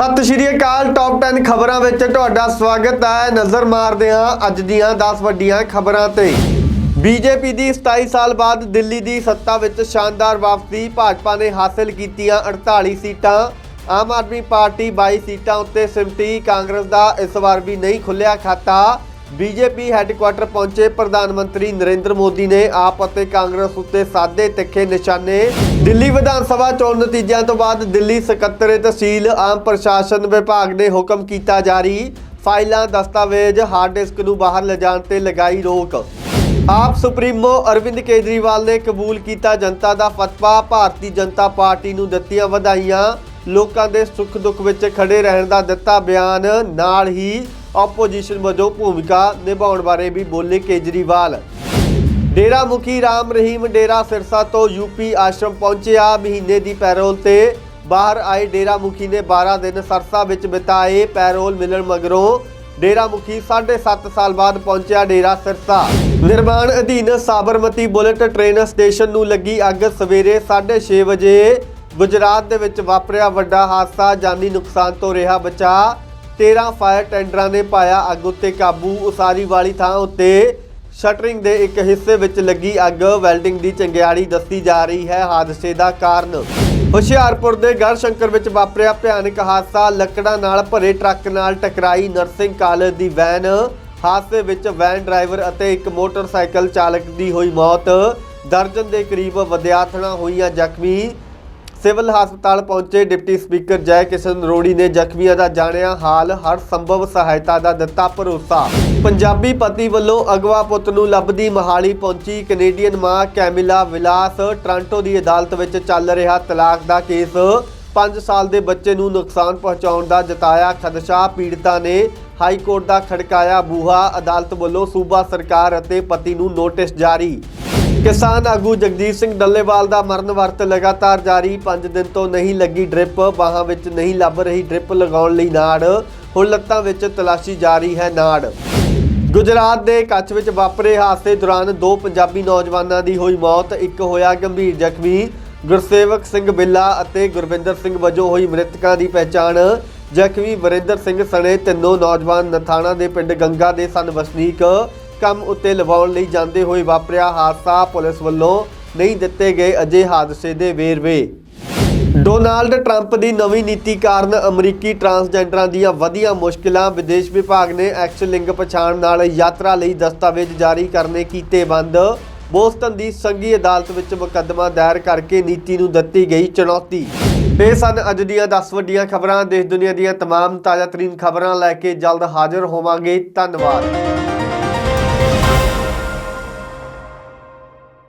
ਸਤਿ ਸ਼੍ਰੀ ਅਕਾਲ ਟੌਪ 10 ਖਬਰਾਂ ਵਿੱਚ ਤੁਹਾਡਾ ਸਵਾਗਤ ਹੈ। ਨਜ਼ਰ ਮਾਰਦੇ ਹਾਂ ਅੱਜ ਦੀਆਂ 10 ਵੱਡੀਆਂ ਖਬਰਾਂ ਤੇ। ਬੀਜੇਪੀ ਦੀ 27 ਸਾਲ ਬਾਅਦ ਦਿੱਲੀ ਦੀ ਸੱਤਾ ਵਿੱਚ ਸ਼ਾਨਦਾਰ ਵਾਪਸੀ, ਭਾਜਪਾ ਨੇ ਹਾਸਲ ਕੀਤੀਆਂ 48 ਸੀਟਾਂ। ਆਮ ਆਦਮੀ ਪਾਰਟੀ 22 ਸੀਟਾਂ ਉੱਤੇ ਸਿਮਟੀ, ਕਾਂਗਰਸ ਦਾ ਇਸ ਵਾਰ ਵੀ ਨਹੀਂ ਖੁੱਲਿਆ ਖਾਤਾ। ਬੀਜੇਪੀ ਹੈੱਡਕੁਆਟਰ ਪਹੁੰਚੇ ਪ੍ਰਧਾਨ ਮੰਤਰੀ ਨਰਿੰਦਰ ਮੋਦੀ ਨੇ ਆਪ ਅਤੇ ਕਾਂਗਰਸ ਉੱਤੇ ਸਾਦੇ ਤਿੱਖੇ ਨਿਸ਼ਾਨੇ। ਦਿੱਲੀ ਵਿਧਾਨ ਸਭਾ ਚੋਣ ਨਤੀਜਿਆਂ ਤੋਂ ਬਾਅਦ ਦਿੱਲੀ ਸਕੱਤਰ ਤਹਿਸੀਲ ਆਮ ਪ੍ਰਸ਼ਾਸਨ ਵਿਭਾਗ ਨੇ ਹੁਕਮ ਕੀਤਾ ਜਾਰੀ। ਫਾਈਲਾਂ, ਦਸਤਾਵੇਜ਼, ਹਾਰਡ ਡਿਸਕ ਨੂੰ ਬਾਹਰ ਲਿਜਾਣ ਤੇ ਲਗਾਈ ਰੋਕ। ਆਪ ਸੁਪਰੀਮੋ ਅਰਵਿੰਦ ਕੇਜਰੀਵਾਲ ਨੇ ਕਬੂਲ ਕੀਤਾ ਜਨਤਾ ਦਾ ਫਤਵਾ। ਭਾਰਤੀ ਜਨਤਾ ਪਾਰਟੀ ਨੂੰ ਦਿੱਤੀਆਂ ਵਧਾਈਆਂ। ਲੋਕਾਂ ਦੇ ਸੁੱਖ ਦੁੱਖ ਵਿੱਚ ਖੜੇ ਰਹਿਣ ਦਾ ਦਿੱਤਾ ਬਿਆਨ। ਨਾਲ ਹੀ ਆਪੋਜੀਸ਼ਨ ਵਜੋਂ ਭੂਮਿਕਾ ਨਿਭਾਉਣ ਬਾਰੇ ਵੀ ਬੋਲੇ ਕੇਜਰੀਵਾਲ। ਡੇਰਾ ਮੁਖੀ ਰਾਮ ਰਹੀਮ ਡੇਰਾ ਸਿਰਸਾ ਤੋਂ ਯੂਪੀ ਆਸ਼ਰਮ ਪਹੁੰਚਿਆ ਮਹੀਨੇ ਦੀ ਪੈਰੋਲ ਤੇ ਬਾਹਰ ਆਏ ਡੇਰਾ ਮੁਖੀ ਨੇ 12 ਦਿਨ ਸਰਸਾ ਵਿੱਚ ਬਿਤਾਏ ਪੈਰੋਲ ਮਿਲਣ ਮਗਰੋਂ ਡੇਰਾ ਮੁਖੀ 7.5 ਸਾਲ ਬਾਅਦ ਪਹੁੰਚਿਆ ਡੇਰਾ ਸਿਰਸਾ। ਨਿਰਮਾਣ ਅਧੀਨ ਸਾਬਰਮਤੀ ਬੁਲਟ ਟ੍ਰੇਨ ਸਟੇਸ਼ਨ ਨੂੰ ਲੱਗੀ ਅੱਗ। ਸਵੇਰੇ 6:30 ਵਜੇ ਗੁਜਰਾਤ ਦੇ ਵਿੱਚ ਵਾਪਰਿਆ ਵੱਡਾ ਹਾਦਸਾ। ਜਾਨੀ ਨੁਕਸਾਨ ਤੋਂ ਰਿਹਾ ਬਚਾ 13 ਫਾਇਰ ਟੈਂਡਰਾਂ ਨੇ ਪਾਇਆ ਅੱਗ ਉੱਤੇ ਕਾਬੂ। ਉਸਾਰੀ ਵਾਲੀ ਥਾਂ ਉੱਤੇ ਸ਼ਟਰਿੰਗ ਦੇ ਇੱਕ ਹਿੱਸੇ ਵਿੱਚ ਲੱਗੀ ਅੱਗ। ਵੈਲਡਿੰਗ ਦੀ ਚੰਗਿਆੜੀ ਦੱਸੀ ਜਾ ਰਹੀ ਹੈ ਹਾਦਸੇ ਦਾ ਕਾਰਨ। ਹੁਸ਼ਿਆਰਪੁਰ ਦੇ ਗੜ ਸ਼ੰਕਰ ਵਿੱਚ ਵਾਪਰਿਆ ਭਿਆਨਕ ਹਾਦਸਾ। ਲੱਕੜਾਂ ਨਾਲ ਭਰੇ ਟਰੱਕ ਨਾਲ ਟਕਰਾਈ ਨਰਸਿੰਗ ਕਾਲਜ ਦੀ ਵੈਨ। ਹਾਦਸੇ ਵਿੱਚ ਵੈਨ ਡਰਾਈਵਰ ਅਤੇ ਇੱਕ ਮੋਟਰਸਾਈਕਲ ਚਾਲਕ ਦੀ ਹੋਈ ਮੌਤ। ਦਰਜਨ ਦੇ ਕਰੀਬ ਵਿਦਿਆਰਥਣਾਂ ਹੋਈਆਂ ਜ਼ਖਮੀ। ਸਿਵਲ ਹਸਪਤਾਲ ਪਹੁੰਚੇ ਡਿਪਟੀ ਸਪੀਕਰ ਜੈ ਕਿਸ਼ਨ ਰੋੜੀ ਨੇ ਜ਼ਖਮੀਆਂ ਦਾ ਜਾਣਿਆ। ਹਾਲ ਹਰ ਸੰਭਵ ਸਹਾਇਤਾ ਦਾ ਦਿੱਤਾ ਭਰੋਸਾ। ਪੰਜਾਬੀ ਪਤੀ ਵੱਲੋਂ ਅਗਵਾ ਪੁੱਤ ਨੂੰ ਲੱਭਦੀ ਮਹਾਲੀ ਪਹੁੰਚੀ ਕੈਨੇਡੀਅਨ ਮਾਂ ਕੈਮਿਲਾ ਵਿਲਾਸ। ਟ੍ਰਾਂਟੋ ਦੀ ਅਦਾਲਤ ਵਿੱਚ ਚੱਲ ਰਿਹਾ ਤਲਾਕ ਦਾ ਕੇਸ। 5 ਸਾਲ ਦੇ ਬੱਚੇ ਨੂੰ ਨੁਕਸਾਨ ਪਹੁੰਚਾਉਣ ਦਾ ਜਤਾਇਆ ਖਦਸ਼ਾ। ਪੀੜਤਾ ਨੇ ਹਾਈ ਕੋਰਟ ਦਾ ਖੜਕਾਇਆ ਬੂਹਾ। ਅਦਾਲਤ ਵੱਲੋਂ ਸੂਬਾ ਸਰਕਾਰ ਅਤੇ ਪਤੀ ਨੂੰ ਨੋਟਿਸ ਜਾਰੀ। ਕਿਸਾਨ ਆਗੂ ਜਗਦੀਪ ਸਿੰਘ ਡੱਲੇਵਾਲ ਦਾ ਮਰਨ ਵਰਤ ਲਗਾਤਾਰ ਜਾਰੀ। 5 ਦਿਨ ਤੋਂ ਨਹੀਂ ਲੱਗੀ ਡ੍ਰਿਪ। ਬਾਹਾਂ ਵਿੱਚ ਨਹੀਂ ਲੱਭ ਰਹੀ ਡ੍ਰਿਪ ਲਗਾਉਣ ਲਈ ਨਾੜ। ਹੁਣ ਲੱਤਾਂ ਵਿੱਚ ਤਲਾਸ਼ੀ ਜਾਰੀ ਹੈ ਨਾੜ। ਗੁਜਰਾਤ ਦੇ ਕੱਛ ਵਿੱਚ ਵਾਪਰੇ ਹਾਦਸੇ ਦੌਰਾਨ ਦੋ ਪੰਜਾਬੀ ਨੌਜਵਾਨਾਂ ਦੀ ਹੋਈ ਮੌਤ, ਇੱਕ ਹੋਇਆ ਗੰਭੀਰ ਜ਼ਖਮੀ। ਗੁਰਸੇਵਕ ਸਿੰਘ ਬਿੱਲਾ ਅਤੇ ਗੁਰਵਿੰਦਰ ਸਿੰਘ ਵਜੋਂ ਹੋਈ ਮ੍ਰਿਤਕਾਂ ਦੀ ਪਹਿਚਾਣ। ਜ਼ਖਮੀ ਵਰਿੰਦਰ ਸਿੰਘ ਸਣੇ ਤਿੰਨੋਂ ਨੌਜਵਾਨ ਨਥਾਣਾ ਦੇ ਪਿੰਡ ਗੰਗਾ ਦੇ ਸਨ ਵਸਨੀਕ। ਕੰਮ ਉੱਤੇ ਲਵਾਉਣ ਲਈ ਜਾਂਦੇ ਹੋਏ ਵਾਪਰਿਆ ਹਾਦਸਾ ਪੁਲਿਸ ਵੱਲੋਂ ਨਹੀਂ ਦਿੱਤੇ ਗਏ ਅਜੇ ਹਾਦਸੇ ਦੇ ਵੇਰਵੇ। ਡੋਨਾਲਡ ਟਰੰਪ ਦੀ ਨਵੀਂ ਨੀਤੀ ਕਾਰਨ ਅਮਰੀਕੀ ਟਰਾਂਸਜੈਂਡਰਾਂ ਦੀਆਂ ਵਧੀਆਂ ਮੁਸ਼ਕਲਾਂ ਵਿਦੇਸ਼ ਵਿਭਾਗ ਨੇ ਐਕਸ ਲਿੰਗ ਪਛਾਣ ਨਾਲ ਯਾਤਰਾ ਲਈ ਦਸਤਾਵੇਜ਼ ਜਾਰੀ ਕਰਨੇ ਕੀਤੇ ਬੰਦ। ਬੋਸਟਨ ਦੀ ਸੰਘੀ ਅਦਾਲਤ ਵਿੱਚ ਮੁਕੱਦਮਾ ਦਾਇਰ ਕਰਕੇ ਨੀਤੀ ਨੂੰ ਦਿੱਤੀ ਗਈ ਚੁਣੌਤੀ। ਇਹ ਸਨ ਅੱਜ ਦੀਆਂ 10 ਵੱਡੀਆਂ ਖਬਰਾਂ। ਦੇਸ਼ ਦੁਨੀਆ ਦੀਆਂ ਤਮਾਮ ਤਾਜ਼ਾਤਰੀਨ ਖਬਰਾਂ ਲੈ ਕੇ ਜਲਦ ਹਾਜ਼ਰ ਹੋਵਾਂਗੇ। ਧੰਨਵਾਦ।